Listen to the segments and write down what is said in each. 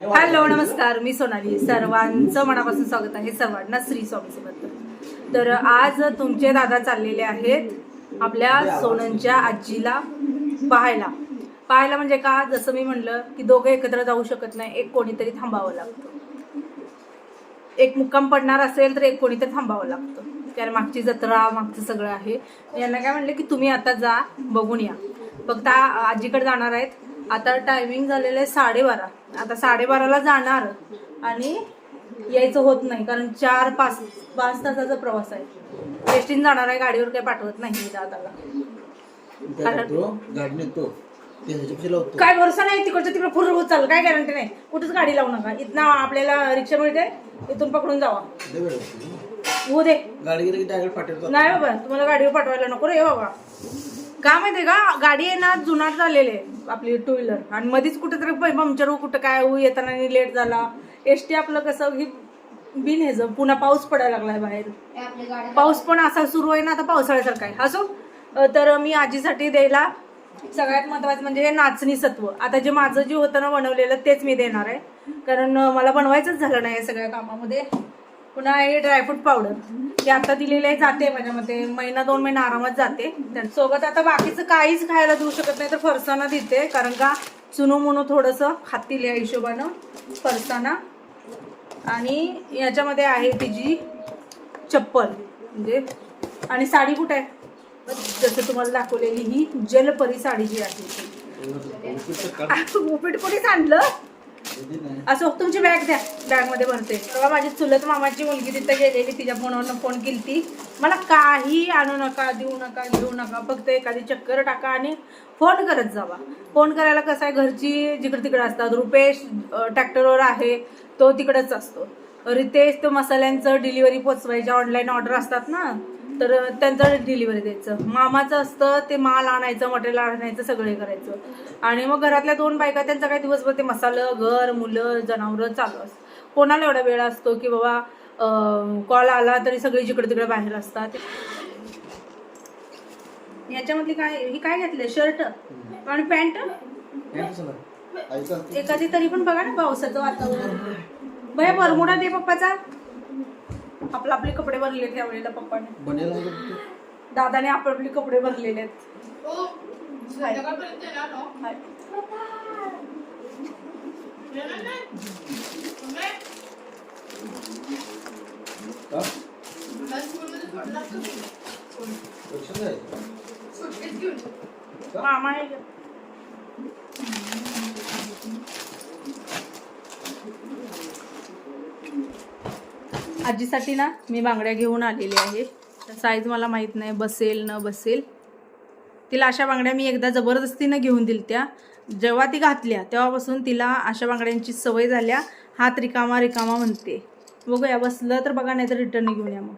Hello नमस्कार. मी सोनाली. सर्वांचं मनापासून स्वागत आहे सर्वांना श्री स्वामी समर्थ. तर आज तुमचे दादा चाललेले आहेत आपल्या सोनंच्या आजीला पाहायला. पाहायला म्हणजे का? जसं मी म्हणलं की दोघं एकत्र जाऊ शकत नाही. एक कोणीतरी थांबावं लागतं. एक मुक्काम पडणार असेल तर एक कोणीतरी थांबावं लागतं. कारण मागची जत्रा मागचं सगळं आहे. यांना काय म्हणलं की तुम्ही आता जा बघून या. फक्त आजीकडे जाणार आहेत. आता टायमिंग झालेलं आहे साडेबारा. आता साडेबाराला जाणार आणि यायचं होत नाही कारण चार पाच पाच तासाचा प्रवास आहे. एसटीन जाणार आहे गाडीवर काही पाठवत नाही दादाला काय भरोसा नाही तिकडचं तिकडे फुर होत चाल काय गॅरंटी नाही. कुठंच गाडी लावू नका. इथनं आपल्याला रिक्षा मिळते इथून पकडून जावा. होऊ दे. नाही बाबा तुम्हाला गाडीवर पाठवायला नको रे बाबा. का माहितीये का? गाडी आहे ना जुनाट झालेली आहे आपली टू व्हीलर आणि मध्येच कुठेतरी पंक्चर कुठं काय हो येताना लेट झाला. एस टी आपलं कसं ही बिन ह्याचं पुन्हा पाऊस पडायला लागलाय बाहेर. पाऊस पण असा सुरू आहे ना आता पावसाळ्यासारखा आहे. असो तर मी आजीसाठी द्यायला सगळ्यात महत्वाचं म्हणजे हे नाचणी सत्व आता जे माझं जे होतं ना बनवलेलं तेच मी देणार आहे. कारण मला बनवायचंच झालं नाही या सगळ्या कामामध्ये. पुन्हा हे ड्रायफ्रूट पावडर ते आता दिलेले जाते माझ्या मते महिना दोन महिना आरामात जाते. सोबत आता बाकीचं काहीच खायला देऊ शकत नाही तर फरसाना देते. कारण का चुनू मुनू थोडंसं खातील या हिशोबानं फरसाना आणि याच्यामध्ये आहे तिची चप्पल म्हणजे आणि साडी कुठे आहे? जसं तुम्हाला दाखवलेली ही जलपरी साडी जी आहे ती. उपीटपुरीच आणलं? असो तुमची बॅग द्या. बॅगमध्ये भरते. तेव्हा माझी चुलत मामाची मुलगी तिथं गेलेली तिच्या फोनवरनं फोन केली मला काही आणू नका देऊ नका घेऊ नका. फक्त एखादी चक्कर टाका आणि फोन करत जावा. फोन करायला कसं आहे घरची जिकडे तिकडे असतात. रुपेश ट्रॅक्टरवर आहे. तो तिकडंच असतो. रितेश तो मसाल्यांचं डिलिव्हरी पोचवायच्या ऑनलाईन ऑर्डर असतात ना. तर त्यांचं डिलिव्हरी द्यायचं. मामाचं असतं ते माल आणायचं मटेरियल आणायचं सगळे करायचं. आणि मग घरातल्या दोन बायका त्यांचा काही दिवसभर ते मसालं घर मुलं जनावरं चालू असतं. कोणाला एवढा वेळ असतो की बाबा कॉल आला तरी सगळे जिकडे तिकडे बाहेर असतात. याच्यामधली काय ही काय घेतले शर्ट आणि पॅन्ट एखादी तरी पण बघा ना पावसाचं वातावरण. भया बरमुडा दे पप्पाचा. आपला आपले कपडे भरले त्यावेळेला पप्पाने बनेल आहे का ते? दादाने आपापले कपडे भरलेले आहेत हाय. हा? लक्षात आहे? मामा आहे का? आजीसाठी ना मी बांगड्या घेऊन आलेली आहे. साईज मला माहीत नाही बसेल न बसेल. तिला अशा बांगड्या मी एकदा जबरदस्तीनं घेऊन दिल त्या जेव्हा ती घातल्या तेव्हापासून तिला अशा बांगड्यांची सवय झाल्या. हात रिकामा रिकामा म्हणते. बघूया बसलं तर बघा नाही तर रिटर्न घेऊन या मग.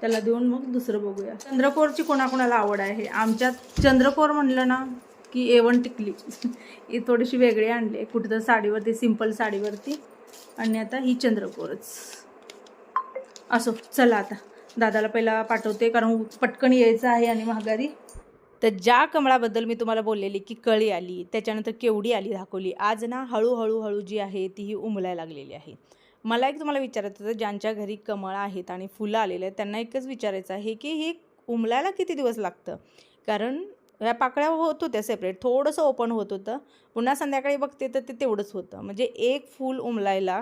त्याला देऊन मग दुसरं बघूया. चंद्रकोरची कोणाकोणाला आवड आहे? आमच्यात चंद्रकोर म्हणलं ना की एवन टिकली. ही थोडीशी वेगळी आणली आहे. कुठं तर साडीवरती सिंपल साडीवरती. आणि आता ही चंद्रकोरच. असो चला आता. दादाला पहिला पाठवते कारण पटकन यायचं आहे आणि महागारी. तर ज्या कमळाबद्दल मी तुम्हाला बोललेली की कळी आली त्याच्यानंतर केवढी आली दाखवली आज ना हळूहळू हळू जी आहे ती ही उमलायला लागलेली आहे. मला एक तुम्हाला विचारायचं होतं ज्यांच्या घरी कमळ आहेत आणि फुलं आलेले आहेत त्यांना एकच विचारायचं आहे की हे उमलायला किती दिवस लागतं? कारण ह्या पाकळ्या होत होत्या सेपरेट थोडंसं ओपन होत होतं. पुन्हा संध्याकाळी बघते तर ते तेवढंच होतं. म्हणजे एक फूल उमलायला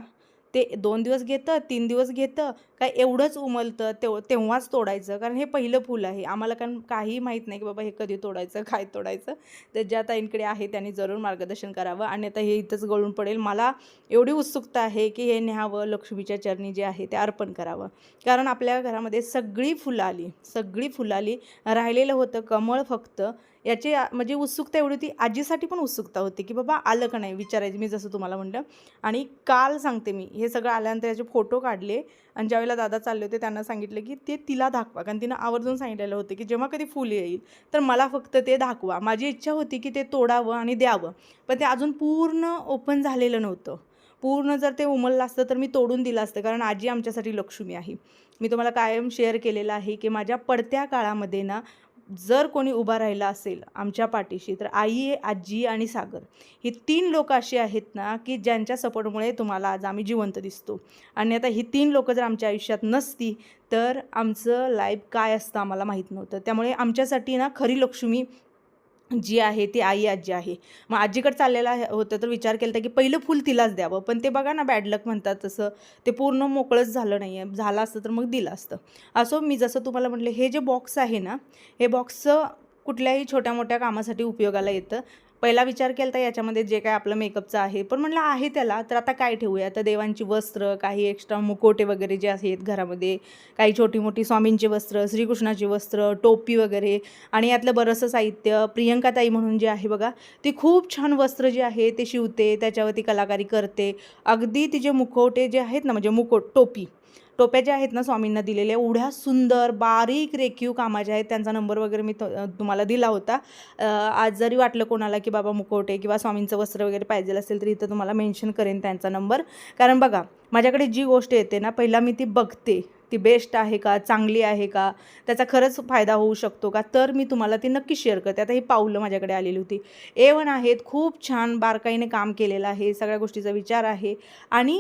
ते दोन दिवस घेतं तीन दिवस घेतं काय एवढंच उमलतं तेव तेव्हाच तोडायचं. कारण हे पहिलं फुल आहे. आम्हाला कारण काही माहीत नाही की बाबा हे कधी तोडायचं काय तोडायचं. तर ज्या ताईंकडे आहे त्यांनी जरूर मार्गदर्शन करावं. आणि आता हे इथंच गळून पडेल. मला एवढी उत्सुकता आहे की हे न्यावं लक्ष्मीच्या चरणी जे आहे ते अर्पण करावं. कारण आपल्या घरामध्ये सगळी फुलं आली. सगळी फुलं आली. राहिलेलं होतं कमळ फक्त. याची म्हणजे उत्सुकता एवढी होती आजीसाठी पण उत्सुकता होती की बाबा आलं का नाही विचारायची मी जसं तुम्हाला म्हणलं. आणि काल सांगते मी हे सगळं आल्यानंतर याचे फोटो काढले आणि ज्यावेळेला दादा चालले होते त्यांना सांगितलं की ते तिला दाखवा. कारण तिनं आवर्जून सांगितलेलं होतं की जेव्हा कधी फुल येईल तर मला फक्त ते दाखवा. माझी इच्छा होती की ते तोडावं आणि द्यावं. पण ते अजून पूर्ण ओपन झालेलं नव्हतं. पूर्ण जर ते उमललं असतं तर मी तोडून दिलं असतं कारण आजी आमच्यासाठी लक्ष्मी आहे. मी तुम्हाला कायम शेअर केलेलं आहे की माझ्या पडत्या काळामध्ये ना जर कोणी उभा राहिला असेल आमच्या पाठीशी तर आई आजी आणि सागर. ही तीन लोक अशी आहेत ना की ज्यांच्या सपोर्टमुळे तुम्हाला आज आम्ही जिवंत दिसतो. आणि आता ही तीन लोकं जर आमच्या आयुष्यात नसती तर आमचं लाईफ काय असतं आम्हाला माहीत नव्हतं. त्यामुळे आमच्यासाठी ना खरी लक्ष्मी जी आहे ती आई आजी आहे. मग आजीकडे चाललेला आहे- होतं तर विचार केला होता की पहिलं फुल तिलाच द्यावं. पण ते बघा ना बॅडलक म्हणतात तसं. ते पूर्ण मोकळंच झालं नाही आहे झालं असतं तर मग दिलं असतं. असो मी जसं तुम्हाला म्हटलं हे जे बॉक्स आहे ना हे बॉक्स कुठल्याही छोट्या मोठ्या कामासाठी उपयोगाला येतं. पहिला विचार केला तर याच्यामध्ये जे काय आपलं मेकअपचं आहे पण म्हटलं आहे त्याला तर आता काय ठेवूया? तर देवांची वस्त्र काही एक्स्ट्रा मुकोटे वगैरे जे आहेत घरामध्ये काही छोटी मोठी स्वामींची वस्त्र श्रीकृष्णाची वस्त्र टोपी वगैरे आणि यातलं बरंचसं साहित्य प्रियंकाताई म्हणून जे आहे बघा ती खूप छान वस्त्र जे आहे ते शिवते त्याच्यावरती कलाकारी करते. अगदी तिचे मुखवटे जे आहेत ना म्हणजे मुकोट टोपी टोप्या ज्या आहेत ना स्वामींना दिलेल्या एवढ्या सुंदर बारीक रेखीव कामाच्या आहेत त्यांचा नंबर वगैरे मी तो- तुम्हाला दिला होता. आज जरी वाटलं कोणाला की बाबा मुखवटे किंवा स्वामींचं वस्त्र वगैरे पाहिजे असेल तर इथं तुम्हाला मेन्शन करेन त्यांचा नंबर. कारण बघा माझ्याकडे जी गोष्ट येते ना पहिला मी ती बघते. ती बेस्ट आहे का? चांगली आहे का? त्याचा खरंच फायदा होऊ शकतो का? तर मी तुम्हाला ती नक्की शेअर करते. आता ही पाऊलं माझ्याकडे आलेली होती. ए वन आहेत खूप छान बारकाईने काम केलेलं आहे सगळ्या गोष्टीचा विचार आहे आणि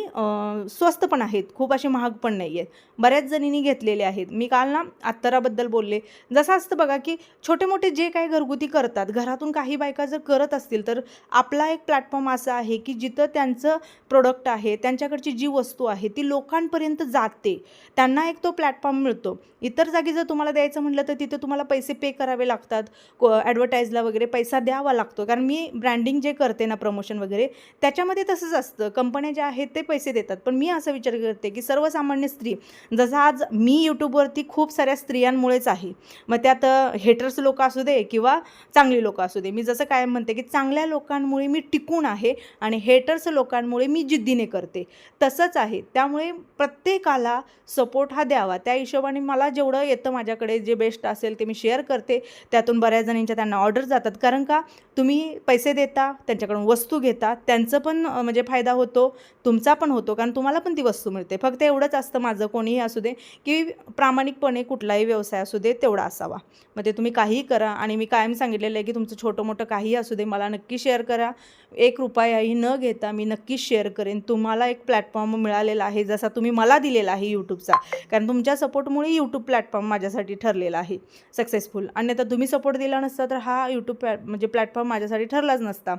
स्वस्त पण आहेत खूप असे महाग पण नाही आहेत. बऱ्याच जणींनी घेतलेले आहेत. मी काल ना अत्तराबद्दल बोलले. जसं असतं बघा की छोटे मोठे जे काही घरगुती करतात घरातून काही बायका जर करत असतील तर आपला एक प्लॅटफॉर्म असा आहे की जिथं त्यांचं प्रोडक्ट आहे त्यांच्याकडची जी वस्तू आहे ती लोकांपर्यंत जाते. त्यांना एक तो प्लॅटफॉर्म मिळतो. इतर जागी जर तुम्हाला द्यायचं म्हटलं तर तिथे तुम्हाला पैसे पे करावे लागतात. को ॲडव्हर्टाईजला वगैरे पैसा द्यावा लागतो. कारण मी ब्रँडिंग जे करते ना प्रमोशन वगैरे त्याच्यामध्ये तसंच असतं. कंपन्या ज्या आहेत ते पैसे देतात. पण मी असा विचार करते की सर्वसामान्य स्त्री जसं आज मी यूट्यूबवरती खूप साऱ्या स्त्रियांमुळेच आहे. मग त्यात हेटर्स लोक असू दे किंवा चांगली लोकं असू दे. मी जसं कायम म्हणते की चांगल्या लोकांमुळे मी टिकून आहे आणि हेटर्स लोकांमुळे मी जिद्दीने करते. तसंच आहे. त्यामुळे प्रत्येकाला सपोर्ट हा द्यावा. त्या हिशोबाने मला जेवढं येतं माझ्याकडे जे बेस्ट असेल ते मी शेअर करते. त्यातून बऱ्याच जणींच्या त्यांना ऑर्डर जातात. कारण का? तुम्ही पैसे देता त्यांच्याकडून वस्तू घेता त्यांचं पण म्हणजे फायदा होतो तुमचा पण होतो. कारण तुम्हाला पण ती वस्तू मिळते. फक्त एवढंच असतं माझं कोणीही असू दे की प्रामाणिकपणे कुठलाही व्यवसाय असू दे तेवढा असावा. मग ते तुम्ही काहीही करा. आणि मी कायम सांगितलेलं आहे की तुमचं छोटं मोठं काहीही असू दे मला नक्की शेअर करा. एक रुपयाही न घेता मी नक्कीच शेअर करेन. तुम्हाला एक प्लॅटफॉर्म मिळालेला आहे जसा तुम्ही मला दिलेला आहे यूट्यूबचा कारण तुमच्या सपोर्टमुळे यूट्यूब प्लॅटफॉर्म माझ्यासाठी ठरलेला आहे. सक्सेसफुल आणि आता तुम्ही सपोर्ट दिला नसता तर हा यूट्यूब प्लॅ म्हणजे प्लॅटफॉर्म माझ्यासाठी ठरलाच नसता.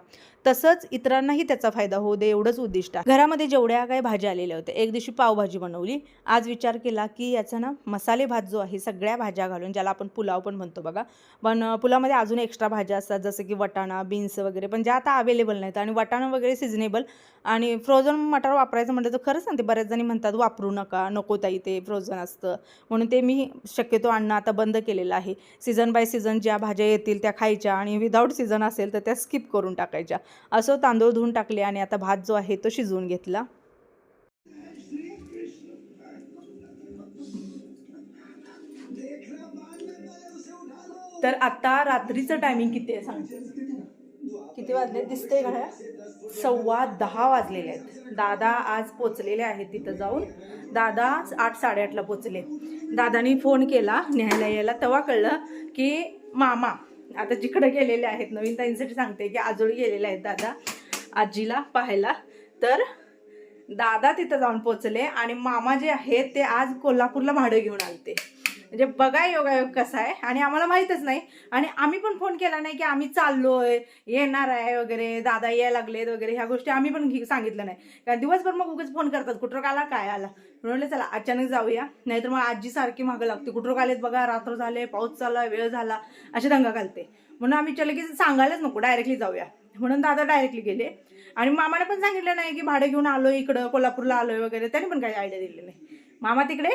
तसंच इतरांनाही त्याचा फायदा होऊ दे एवढंच उद्दिष्ट आहे. घरामध्ये जेवढ्या काही भाज्या आलेल्या होत्या एक दिवशी पावभाजी बनवली. आज विचार केला की याचा ना मसाले भात जो आहे सगळ्या भाज्या घालून ज्याला आपण पुलाव पण म्हणतो बघा पण पुलावमध्ये अजून एक्स्ट्रा भाज्या असतात जसं की वटाणा बीन्स वगैरे पण ज्या आता अवेलेबल नाहीत आणि वटाणा वगैरे सिजनेबल आणि फ्रोझन मटार वापरायचं म्हटलं तर खरंच सांगते बऱ्याच जणी म्हणतात वापरू नका नको ताई ते फ्रोझन असतं. म्हणून ते मी शक्यतो आणणं आता बंद केलेलं आहे. सीझन बाय सीझन ज्या भाज्या येतील त्या खायच्या आणि विदाऊट सीझन असेल तर त्या स्किप करून टाकायच्या. असं तांदूळ धुवून टाकले आणि आता भात जो आहे तो शिजवून घेतला. तर आता रात्रीचं टायमिंग किती आहे सांगते किती वाजले? दिसते घड्या सव्वा दहा वाजलेले आहेत. दादा आज पोचलेले आहेत तिथं जाऊन. दादा आठ साडेआठला पोचले. दादानी फोन केला न्यायला यायला तेव्हा कळलं की मामा आता जिकडे गेलेले आहेत नवीन ताईंसाठी सांगते की आजोळी गेलेले आहेत दादा आजीला पाहायला. तर दादा तिथं जाऊन पोचले आणि मामा जे आहेत ते आज कोल्हापूरला भाडं घेऊन आलते. म्हणजे बघा योगायोग कसा आहे आणि आम्हाला माहीतच नाही. आणि आम्ही पण फोन केला नाही की आम्ही चाललोय येणार आहे वगैरे दादा यायला लागलेत वगैरे ह्या गोष्टी आम्ही पण सांगितलं नाही. कारण दिवसभर मग उगच फोन करतात कुठं आला काय आला? म्हणलं चला अचानक जाऊया. नाहीतर मग आजी सारखी मागं लागते कुठं आलेत बघा रात्र झाले पाऊस चालला वेळ झाला असे दंगा घालते. म्हणून आम्ही चल की सांगायलाच नको डायरेक्टली जाऊया. म्हणून दादा डायरेक्टली गेले. आणि मामाने पण सांगितलं नाही की भाडं घेऊन आलोय इकडं कोल्हापूरला आलोय वगैरे त्याने पण काही आयडिया दिली नाही. मामा तिकडे?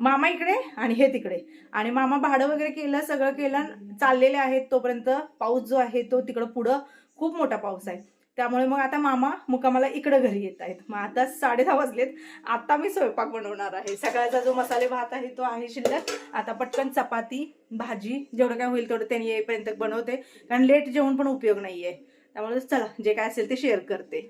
मामा इकडे आणि हे तिकडे. आणि मामा भाडं वगैरे केलं सगळं केलं चाललेले आहेत तोपर्यंत पाऊस जो आहे तो तिकडं पुढं खूप मोठा पाऊस आहे. त्यामुळे मग आता मामा मुकामाला इकडं घरी येत आहेत. मग आता साडे दहा वाजलेत. आता मी स्वयंपाक बनवणार आहे. सकाळचा जो मसाले भात आहे तो आहे शिल्लक. आता पटकन चपाती भाजी जेवढं काय होईल तेवढं त्यांनी येईपर्यंत बनवते. कारण लेट जेवण पण उपयोग नाही आहे त्यामुळे चला जे काय असेल ते शेअर करते.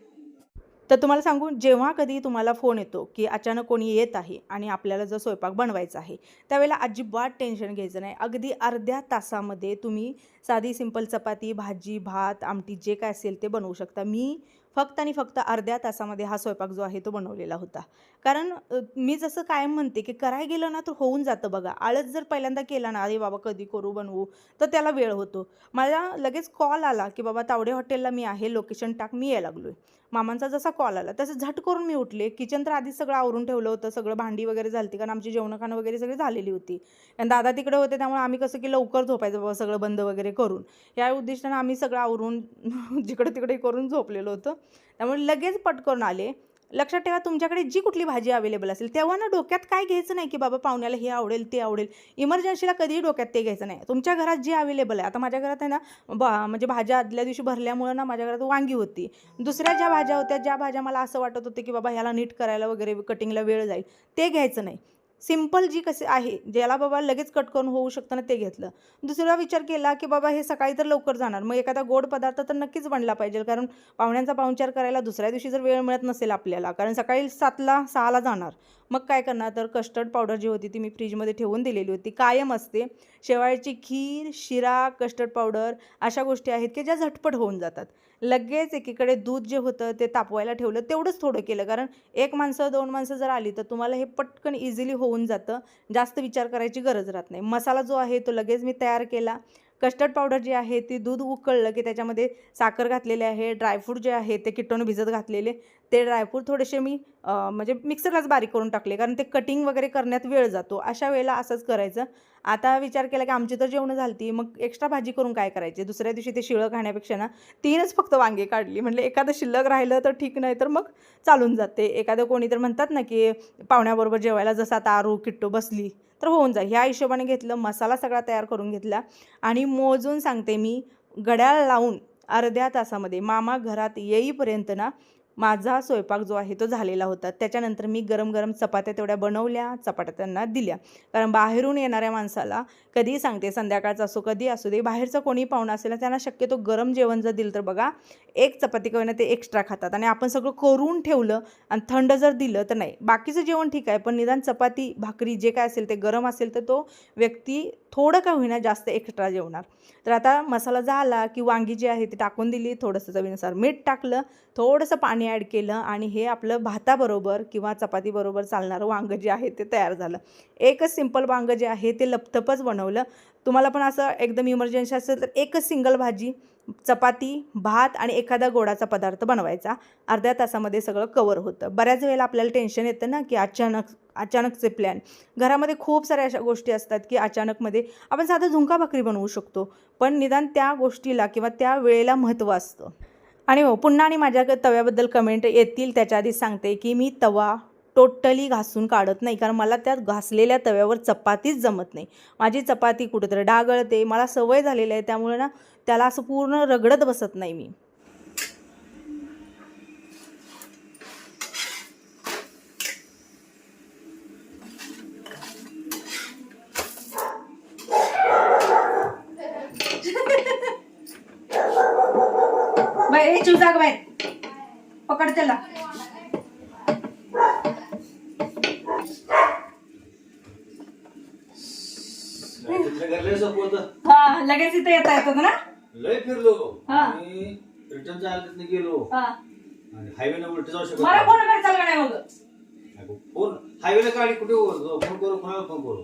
तर तुम्हाला सांगू जेव्हा कधी तुम्हाला फोन येतो की अचानक कोणी येत आहे आणि आपल्याला जर स्वयंपाक बनवायचा आहे त्यावेळेला अजिबात टेन्शन घ्यायचं नाही. अगदी अर्ध्या तासामध्ये तुम्ही साधी सिंपल चपाती भाजी भात आमटी जे काय असेल ते बनवू शकता. मी फक्त आणि फक्त अर्ध्या तासामध्ये हा स्वयंपाक जो आहे तो बनवलेला होता. कारण मी जसं कायम म्हणते की कराय गेलं ना तर होऊन जातं बघा. आळस जर पहिल्यांदा केला ना अरे बाबा कधी करू बनवू? तर त्याला वेळ होतो. मला लगेच कॉल आला की बाबा तावडे हॉटेलला मी आहे लोकेशन टाक मी यायला लागलो आहे मामांचा जसा कॉल आला तसं झट करून मी उठले. किचन तर आधीच सगळं आवरून ठेवलं होतं. सगळं भांडी वगैरे झाली कारण आमची जेवण खाणं वगैरे सगळी झालेली होती. आणि दादा तिकडे होते त्यामुळे आम्ही कसं की लवकर झोपायचं बाबा सगळं बंद वगैरे करून. या उद्दिष्टानं आम्ही सगळं आवरून जिकडे तिकडे करून झोपलेलो होतं. त्यामुळे लगेच पटकन आले. लक्षात ठेवा तुमच्याकडे जी कुठली भाजी अवेलेबल असेल तेव्हा ना डोक्यात काय घ्यायचं नाही की बाबा पाहुण्याला हे आवडेल ते आवडेल. इमर्जन्सीला कधीही डोक्यात ते घ्यायचं नाही. तुमच्या घरात जे अवेलेबल आहे आता माझ्या घरात आहे ना बा म्हणजे भाज्या आदल्या दिवशी भरल्यामुळं ना माझ्या घरात वांगी होती. दुसऱ्या ज्या भाज्या होत्या ज्या भाज्या मला असं वाटत होतं की बाबा ह्याला नीट करायला वगैरे कटिंगला वेळ जाईल ते घ्यायचं नाही. सिंपल जी कसे आहे ज्याला बाबा लगेच कट करून होऊ शकतं ना ते घेतलं. दुसरा विचार केला की बाबा हे सकाळी तर लवकर जाणार मग एखादा गोड पदार्थ तर नक्कीच बनला पाहिजे कारण पाहुण्यांचा पाहुणचार करायला दुसऱ्या दिवशी जर वेळ मिळत नसेल आपल्याला कारण सकाळी सातला सहाला जाणार. मग काय करणार? तर कस्टर्ड पावडर जी होती ती मी फ्रीजमध्ये ठेवून दिलेली होती कायम असते. शेवाळ्याची खीर शिरा कस्टर्ड पावडर अशा गोष्टी आहेत की ज्या झटपट होऊन जातात. लगेच एकीकडे दूध जे होतं ते तापवायला ठेवलं तेवढंच थोडं केलं. कारण एक माणसं दोन माणसं जर आली तर तुम्हाला हे पटकन इझिली होऊन जातं. जास्त विचार करायची गरज राहत नाही. मसाला जो आहे तो लगेच मी तयार केला. कस्टर्ड पावडर जी आहे ती दूध उकळलं की त्याच्यामध्ये साखर घातलेले आहे ड्रायफ्रूट जे आहे ते किटोनं भिजत घातलेले. ते ड्रायफ्रूट थोडेसे मी म्हणजे मिक्सरलाच बारीक करून टाकले कारण ते कटिंग वगैरे करण्यात वेळ जातो. अशा वेळेला असंच करायचं. आता विचार केला की आमची तर जेवणं झालती मग एक्स्ट्रा भाजी करून काय करायची? दुसऱ्या दिवशी ते शिळं खाण्यापेक्षा ना तीनच फक्त वांगे काढली. म्हणजे एखादं शिल्लक राहिलं तर ठीक नाही तर मग चालून जाते. एखादं कोणी तर म्हणतात ना की पाहुण्याबरोबर जेवायला जसं आता आरू किट्टो बसली तर होऊन जाईल. ह्या हिशोबाने घेतलं मसाला सगळा तयार करून घेतला आणि मोजून सांगते मी घड्याळ लावून अर्ध्या तासामध्ये मामा घरात येईपर्यंत ना माझा स्वयंपाक जो आहे तो झालेला होता. त्याच्यानंतर मी गरम गरम चपात्या तेवढ्या बनवल्या चपात्या त्यांना दिल्या. कारण बाहेरून येणाऱ्या माणसाला कधीही सांगते संध्याकाळचा असो कधी असू दे बाहेरचं कोणी पाहुणं असेल ना त्यांना शक्यतो गरम जेवण जर दिलं तर बघा एक चपाती करून ते एक्स्ट्रा खातात. आणि आपण सगळं करून ठेवलं आणि थंड जर दिलं तर नाही. बाकीचं जेवण ठीक आहे पण निदान चपाती भाकरी जे काय असेल ते गरम असेल तर तो व्यक्ती थोडं का होईना जास्त एक्स्ट्रा जेवणार. तर आता मसाला झाला की वांगी जी आहे ती टाकून दिली थोडंसं चवीनुसार मीठ टाकलं थोडंसं पाणी ॲड केलं आणि हे आपलं भाताबरोबर किंवा चपातीबरोबर चालणारं वांगं जे आहे ते तयार झालं. एकच सिंपल वांगं जे आहे ते लपथपच बनवलं. तुम्हाला पण असं एकदम इमर्जन्सी असेल तर एकच सिंगल भाजी चपाती भात आणि एखादा गोडाचा पदार्थ बनवायचा. अर्ध्या तासामध्ये सगळं कवर होतं. बऱ्याच वेळेला आपल्याला टेन्शन येतं ना की अचानक अचानकचे प्लॅन घरामध्ये खूप साऱ्या अशा गोष्टी असतात की अचानकमध्ये आपण साधं झुंका भाकरी बनवू शकतो पण निदान त्या गोष्टीला किंवा त्या वेळेला महत्त्व असतं. आणि हो पुन्हा आणि माझ्या तव्याबद्दल कमेंट येतील त्याच्या आधी सांगते की मी तवा टोटली घासून काढत नाही कारण मला त्या घासलेल्या तव्यावर चपातीच जमत नाही. माझी चपाती कुठेतरी डागळते मला सवय झालेली आहे त्यामुळे ना त्याला असं पूर्ण रगडत बसत नाही मी. चुजाग बाहेर. पकड त्याला. हा लगेच इथे येता येतं ना? लय फिरलो. हा. आणि रिटर्न गेलो. हा. आणि हायवे उलट जाऊ शकत मला. कोण काय चाललं नाही मग? फोन हायवेला गाडी कुठे वर- फोन करू कोणाला फोन करू?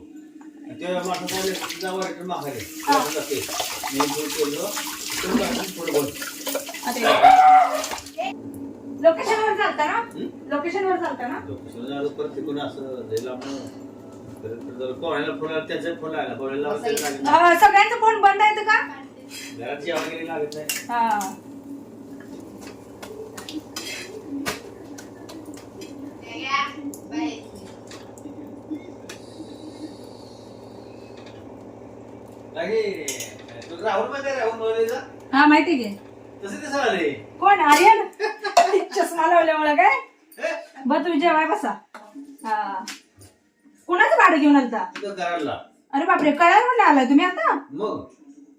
आणि त्या माणसं बोलले जावा रिटर्न मागायला. असं जाते. मी फोन केलं. रिटर्न मागून पुढे बोल लोकेशन वर चालता ना? लोकेशन वर चालता ना? लोकेशन झालं परत तिकडून असं जायला आपण परत जर कोणाला फोन आला त्याचा फोन आला. कोणाला लावला त्याचा लागत नाही. सगळ्यांचं फोन बंद आहेत का? लागत नाही. हा. लागे, तुझं राहुल माहिती आहे राहुल हा माहिती घे तसे ते आले कोण? आर्यन? चष्मा लावल्यामुळे काय? बर तुम्ही जेवाय बसा. हा. कोणाचं भाडं घेऊन आलता? अरे बापरे कळायला म्हणलं आलाय तुम्ही आता? मग?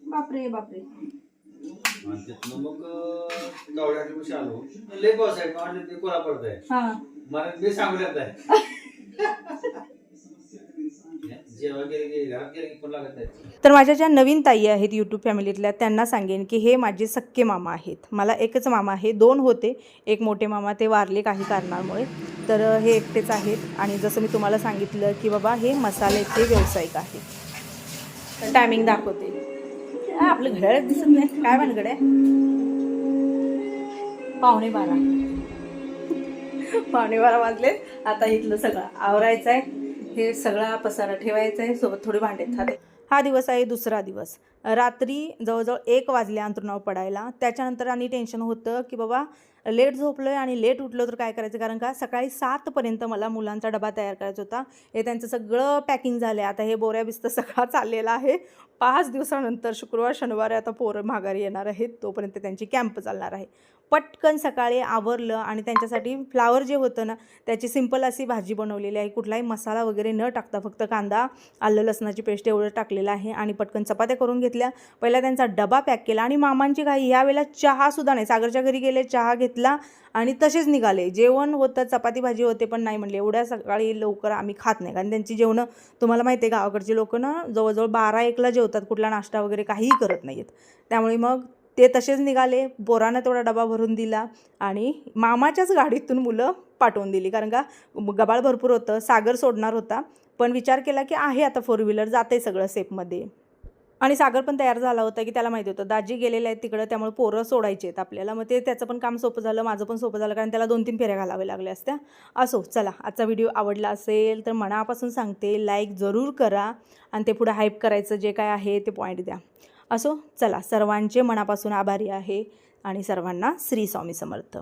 बापरे बापरे. आणि तिथनं मग गावड्याच्या दिवशी आलो. लय आहे कोल्हापुरात आहे. हा. मला मी सांगण्यात आहे जेव्हा गेले की घरात गेले की पण लागत नाही तर माझ्या ज्या नवीन ताई आहेत यूट्यूब फॅमिलीतल्या त्यांना सांगेन की हे माझे सक्के मामा आहेत. मला एकच मामा आहे दोन होते. एक मोठे मामा ते वारले काही कारणामुळे. तर हे एकटेच आहेत. आणि जसं मी तुम्हाला सांगितलं की बाबा हे मसाल्याचे व्यावसायिक आहेत. टायमिंग दाखवते. आपलं घड्याळच दिसत नाही. काय भानगड आहे पावणे बारा. पावणे बारा वाजले. आता इथलं सगळं आवरायचं आहे हे सगळा पसारा ठेवायचा आहे सोबत थोडी भांडे थाटे हा दिवस आहे दुसरा दिवस. रात्री जवळजवळ एक वाजले अंतरुणावर पडायला. त्याच्यानंतर आणि टेन्शन होतं की बाबा लेट झोपलो आहे आणि लेट उठलो तर काय करायचं? कारण का सकाळी सातपर्यंत मला मुलांचा डबा तयार करायचा होता. हे त्यांचं सगळं पॅकिंग झालं आहे आता हे बोऱ्या बिस्तर सगळा चाललेला आहे. पाच दिवसानंतर शुक्रवार शनिवार आता पोरं माघारी येणार आहेत. तोपर्यंत त्यांची कॅम्प चालणार आहे. पटकन सकाळी आवरलं आणि त्यांच्यासाठी फ्लावर जे होतं ना त्याची सिंपल अशी भाजी बनवलेली आहे. कुठलाही मसाला वगैरे न टाकता फक्त कांदा आलं लसणाची पेस्ट एवढं टाकलेलं आहे आणि पटकन चपात्या करून घेतल्या. पहिला त्यांचा डबा पॅक केला आणि मामांची घाई. यावेळेला चहासुद्धा नाही. सागरच्या घरी गेले चहा घेतला. आणि तसेच निघाले. जेवण होतं चपाती भाजी होते पण नाही म्हणले. एवढ्या सकाळी लवकर आम्ही खात नाही. कारण त्यांची जेवणं तुम्हाला माहिती आहे गावाकडची लोक ना जवळजवळ बारा एकला जेवतात. कुठला नाश्ता वगैरे काहीही करत नाही आहेत त्यामुळे मग ते तसेच निघाले. पोरानं तेवढा डबा भरून दिला आणि मामाच्याच गाडीतून मुलं पाठवून दिली. कारण का गबाळ भरपूर होतं. सागर सोडणार होता. पण विचार केला की आहे आता फोर व्हीलर जाते सगळं सेफमध्ये आणि सागर पण तयार झाला होता की त्याला माहिती होतं. दाजी गेलेले आहेत तिकडं त्यामुळे पोरं सोडायचे आहेत आपल्याला. मग ते त्याचं पण काम सोपं झालं माझं पण सोपं झालं कारण त्याला दोन तीन फेऱ्या घालाव्या लागल्या असत्या. असो चला आजचा व्हिडिओ आवडला असेल तर मनापासून सांगते लाईक जरूर करा आणि ते पुढं हाईप करायचं जे काय आहे ते पॉईंट द्या. असो चला सर्वांचे मनापासून आभारी आहे आणि सर्वांना श्री स्वामी समर्थ.